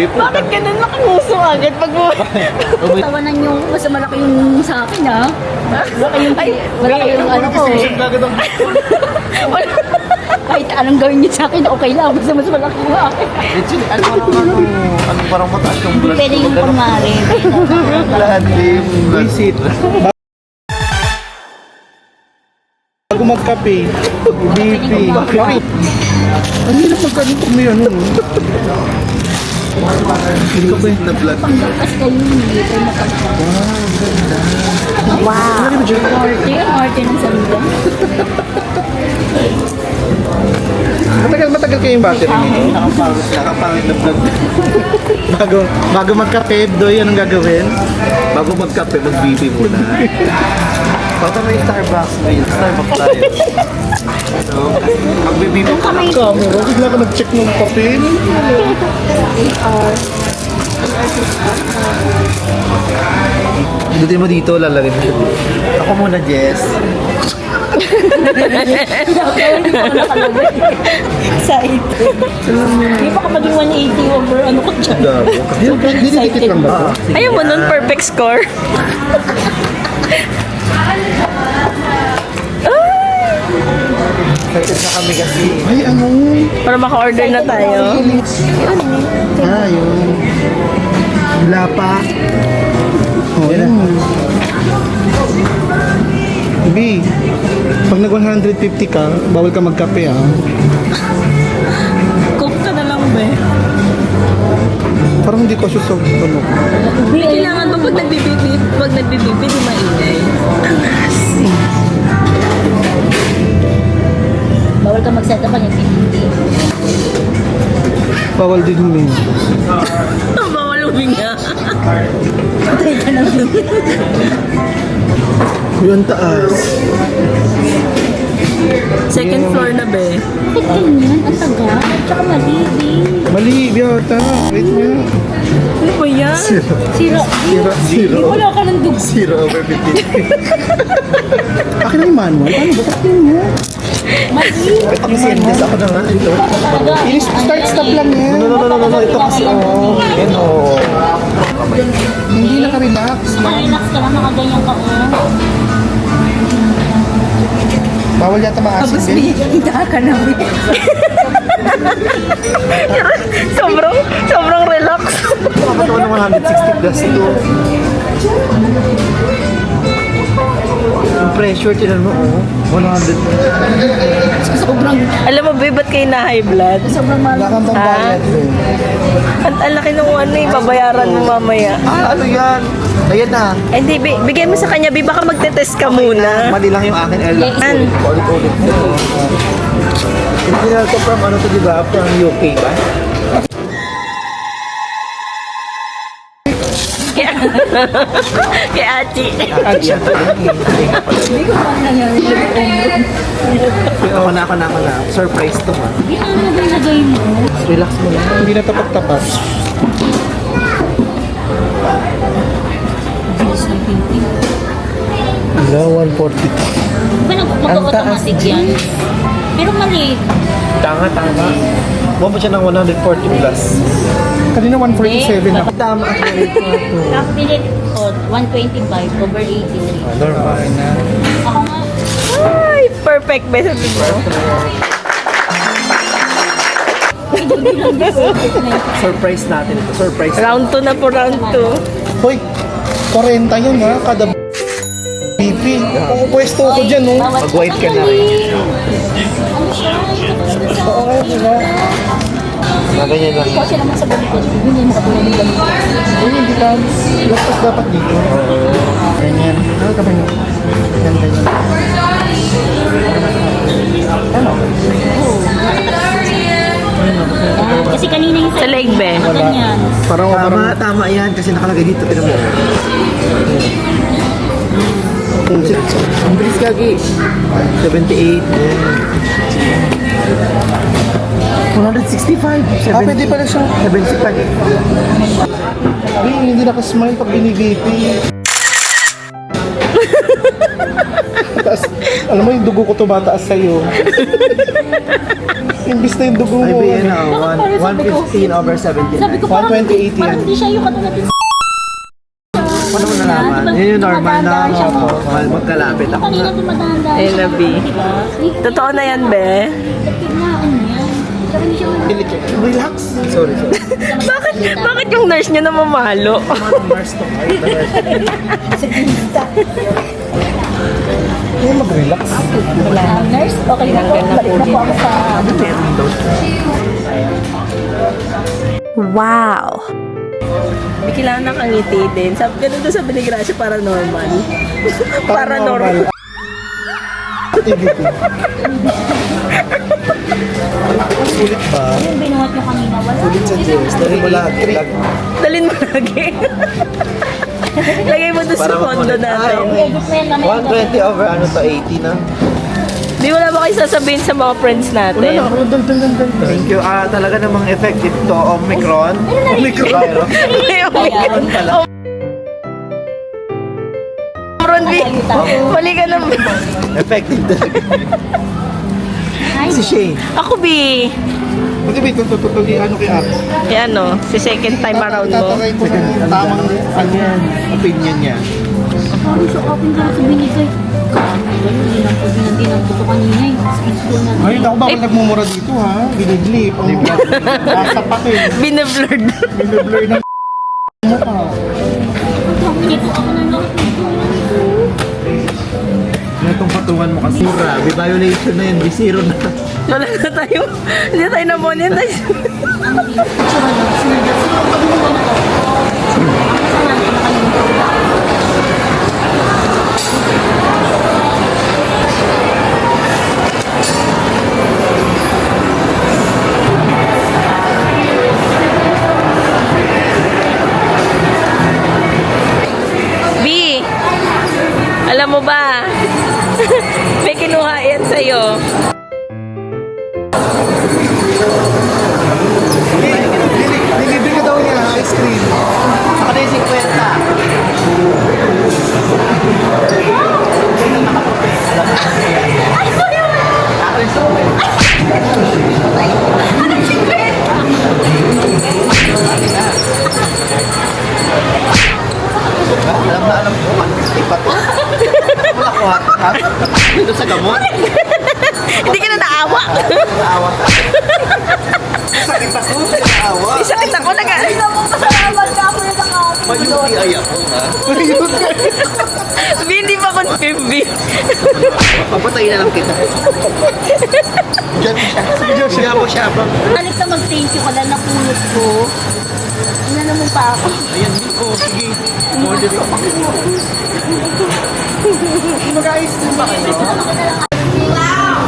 Sabi po. Bakit ganun nakanguso agad pag mo... Tawanan yung mas malaki yung sa akin ha. Malaki yung, malaki yung ano ko. Kahit anong gawin niyo sa akin, okay lang. Basta mas malaki yung akin. Actually, ano parang ano, ano parang mataas yung blood. Pwede yung kumari. Blood, blood. Visit. Bago magkape, BP. Bakit? Ang hirap magkape pag may ano. no? Visit na blood. Panggapas kayo hindi kayo makapag. Wow! Morte, morte ng sanda. Matagal, matagal kayong battery nito. Nakapangit, nakapangit na blood. Bago, bago magkape, Doy, anong gagawin? Bago magkape, mag-BB muna. Baka may Starbucks ngayon. Starbucks tayo. So, mag-BB mo ka. Camera, bigla ka nag-check ng papel. Pindutin mo dito, lalagay mo siya dito. Ako muna, Jess. Excited. Hindi pa ka maging 180 over ano ko dyan. Sobrang Didikit excited. lang? Ayaw mo nun, perfect score. Excited na kami kasi. Ay, ano? Para maka-order na tayo. Ah, yun. Wala pa. Oh, yan. B, pag nag 150 ka, bawal ka magkape ah. Cook ka na lang, be. Parang hindi ko siya sa ano. Kailangan ba pag nagbibibip, pag nagbibibip, di maingay? Mag-set up ang hindi. Bawal din. Ang bawal huminga. Patay ka na. Yun taas. Second floor na, be. Bakit ganyan? Ang tagal. Tsaka malibi. Mali, biyata. Wait nga. Ano ba yan? Sira. Zero, zero. Wala ka ng dugo. Zero over 50. Akin na yung manual. Paano ba? Bakit yun nga? Mali. Pag-sendis ako na nga. Ito. Talaga. Ilis, start, stop lang yan. No, no, no, no, no. Ito kasi, oh. Yan, oh. Hindi naka-relax. Relax ka lang, nakaganyan ka. oh. Bawal yata maasin Tapos din. bihita ka na. sobrang, sobrang relax. Ano naman 160 plus 2? Pressure, tinan mo, oh. 100. Sobrang, Alam mo, be, ba't kayo na high blood? sobrang mahal. kang pambayad eh. Ang, ang laki nung ano eh, babayaran mo mamaya. Ah, ano yan? Ayan na. Eh, Hindi, be, bigay mo sa kanya, be, baka magte-test ka muna. Mali lang yung akin. L. An? Ulit-ulit. Original to from ano to, di ba? From UK ba? Kay Ati. Action. Hindi ko pa nangyari. Ako na, ako na, ako na. Surprise to ha. Hindi ka na nilagay mo. Relax mo lang. Hindi na tapat-tapat. Wala, 140. Ba mag-automatic yan? Pero mali. Tanga, tanga. Buwan mo siya ng 140 plus. Kanina 147 na. Tama ang rate ko ito. Nakapilit ko, 125 over 83. Normal na. Ako nga, Ay, perfect, be, sabi mo. Surprise natin ito. Surprise. Round 2 na po, round 2. Hoy, 40 yun ha, kada BP. Kung pwesto ko dyan, no? Mag-white ka na rin. Oo, diba? Na ganyan lang. Kasi naman sa ganito, hindi mo katulad ng ganito. Uy, hindi ka. Lapos dapat dito. Ganyan. Ano ka ba yun? Yan, ganyan. Ano? Yan, kasi kanina yung Sa leg, be. Ganyan. Parang, parang, Tama, tama yan kasi nakalagay dito. Tinan mo. Ang bilis kagi. 78. 165. ah, pwede pala siya. 75. Ay, hindi nakasmile pag binibp. Taas, alam mo yung dugo ko tumataas sa'yo. Imbis na yung dugo Ay, mo. Bakit parang sabi ko- 115 over 79. Sabi ko parang, 120, 80 parang yan. hindi siya yung katulad Paano mo nalaman? Yun yung normal na siya, ako. Mahal magkalapit ako. Kanina dumadaan Ayun na, B. Diba? Totoo na yan, be. Siya, Relax. Sorry, sorry. bakit, bakit yung nurse niya namamalo? Nurse to. Huwag mag-relax. Nurse, okay na po. Balik na po ako sa... Wow! May kailangan nakangiti din. Sabi, ganun doon sabi ni Gracia, paranormal. paranormal. Sulit ba? Yung binuhat niyo kanina, wala. Sulit sa Diyos. Dali mo lahat. Dalin mo lagi. Lagay mo doon sa Para makulit. natin. Ah, okay. Edit mo yan mamaya. 120 over ano to, 80 na. Di wala ba kayo sasabihin sa mga friends natin? Wala na. Dal, dal, dal, dal, dal. Thank you. Ah, talaga namang effective to. Omicron. Omicron. Virus. Omicron pala. Omicron, B. Mali ka na. Effective talaga. Si Shane. Ako, B. Pati ba ito tututugin ano kay Ate? Eh ano, si second time around mo. Tatawin ko ng tamang ano opinion niya. Parang sa open ka sa binigay. Hindi lang po binanti ng buto kanina eh. School na. Ngayon ako bakit nagmumura dito ha? Biniblip. Ang nasa pa eh. Binablurred. Biniblur ng mukha. Hindi po ako na. Itong patungan mo kasi. Grabe, violation na yun. Di zero na. Wala na tayo. Hindi tayo na monetize. Alam na alam ko, ipa to. Wala ko hat. Dito sa gamot. Hindi ka na naawa. Naawa ka. Sakit ako. Naawa. Isakit ako na Pasalamat ka ako na sa May-UTI ako, ha? B, hindi pa confirm, B. Papatayin na lang kita. Diyan siya. Siya po siya. Balik na mag-thank you ka dahil napulot ko. Inano mo pa ako. Ayan, di ko. Sige. Order ko. Mag-ayos din ba kayo? Wow!